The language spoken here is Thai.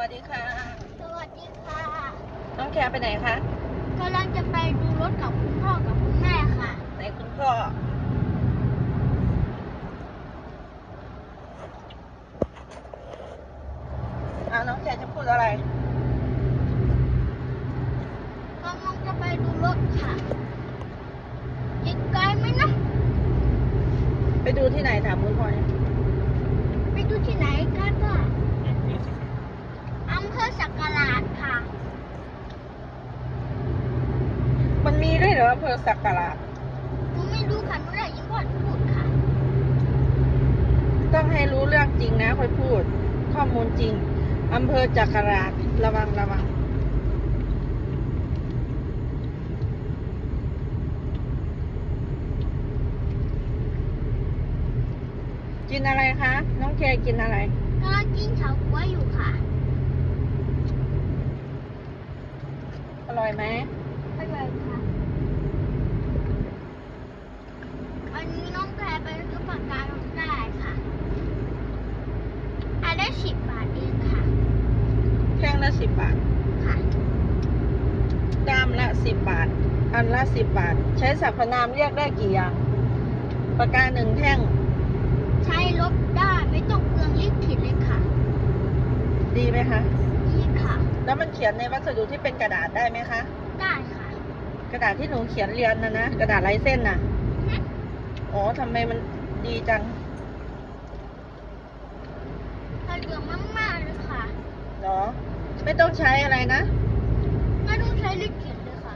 วัสดีค่ะ สวัสดีค่ะ น้องแคร์ไปไหนคะกำลังจะไปดูรถกับคุณพ่อกับคุณแม่ค่ะไหนคุณพ่ออ่าน้องแคร์จะพูดอะไรกำลังจะไปดูรถค่ะอีกไกลไหมนะ ไปดูที่ไหนถามคุณพ่อเนี่ยไปดูที่ไหนคะก็อำเภอสักกลาดค่ะ มันมีด้วยเหรออำเภอสักการะหนูไม่รู้ค่ะหนูได้ยินพ่อพูดค่ะ ต้องให้รู้เรื่องจริงนะค่อยพูด ข้อมูลจริงอำเภอจักราชระวังระวังกินอะไรคะ น้องแคร์กินอะไรกำลังกินเฉาก๊วยอยู่ค่ะ อร่อยไหม อร่อยค่ะวันนี้น้องแพรไปซื้อปากกาน้องได้ค่ะอันได้สิบบาทเองค่ะ แท่ง ละสิบบาท ค่ะด้ามละสิบบาท อันละสิบบาท ใช้สรรพนามเรียกได้กี่อย่างปากกาหนึ่งแท่ง ใช้ลบได้ไม่ต้องเปลืองลิขผิดเลยค่ะ ดีไหมคะนี่ค่ะ แล้วมันเขียนในวัสดุที่เป็นกระดาษได้ไหมคะ ได้ค่ะ กระดาษที่หนูเขียนเรียนนะนะ กระดาษลายเส้นน่ะฮะอ๋อทำไมมันดีจังสะดวกมากๆเลยค่ะ เนาะ ไม่ต้องใช้อะไรนะ ไม่ต้องใช้ลิขผิดเลยค่ะ